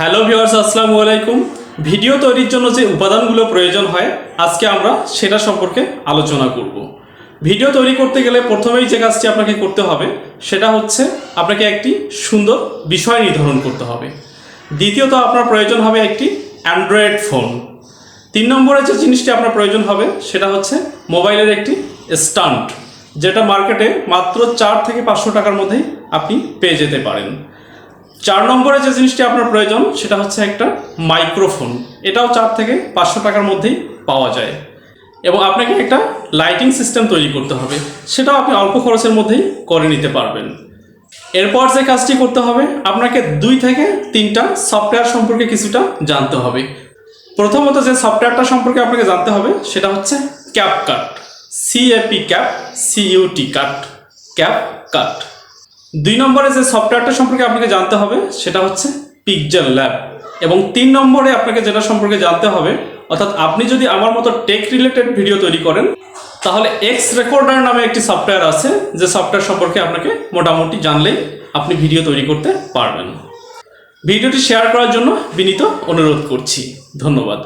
Hello viewers, আসসালামু আলাইকুম। Video তৈরির জন্য যে উপাদানগুলো প্রয়োজন হয়, আজকে আমরা সেটা সম্পর্কে আলোচনা করব। ভিডিও তৈরি করতে গেলে প্রথমেই যে কাজটি আপনাকে করতে হবে, সেটা হচ্ছে আপনাকে একটি সুন্দর বিষয় নির্ধারণ করতে হবে। দ্বিতীয়ত আপনার প্রয়োজন হবে একটি অ্যান্ড্রয়েড ফোন। তিন নম্বরে যে জিনিসটি আপনার প্রয়োজন হবে, সেটা হচ্ছে মোবাইলের একটি স্টান্ট যেটা মার্কেটে মাত্র চার থেকে পাঁচশো টাকার মধ্যেই আপনি পেয়ে যেতে পারেন। চার নম্বরে যে জিনিসটি আপনার প্রয়োজন, সেটা হচ্ছে একটা মাইক্রোফোন। এটাও চার থেকে পাঁচশো টাকার মধ্যেই পাওয়া যায়। এবং আপনাকে একটা লাইটিং সিস্টেম তৈরি করতে হবে। সেটাও আপনি অল্প খরচের মধ্যেই করে নিতে পারবেন। এরপর যে কাজটি করতে হবে, আপনাকে দুই থেকে তিনটা সফটওয়্যার সম্পর্কে কিছুটা জানতে হবে। প্রথমত যে সফটওয়্যারটা সম্পর্কে আপনাকে জানতে হবে, সেটা হচ্ছে cap cut. CAP cap CUT cut. Cap cut. দুই নম্বরে যে সফটওয়্যারটা সম্পর্কে আপনাকে জানতে হবে, সেটা হচ্ছে পিকজেল ল্যাব এবং তিন নম্বরে আপনাকে যেটা সম্পর্কে জানতে হবে, অর্থাৎ আপনি যদি আমার মতো টেক রিলেটেড ভিডিও তৈরি করেন, তাহলে এক্স রেকর্ডার নামে একটি সফটওয়্যার আছে, যে সফটওয়্যার সম্পর্কে আপনাকে মোটামুটি জানলেই আপনি ভিডিও তৈরি করতে পারবেন। ভিডিওটি শেয়ার করার জন্য বিনীত অনুরোধ করছি। ধন্যবাদ।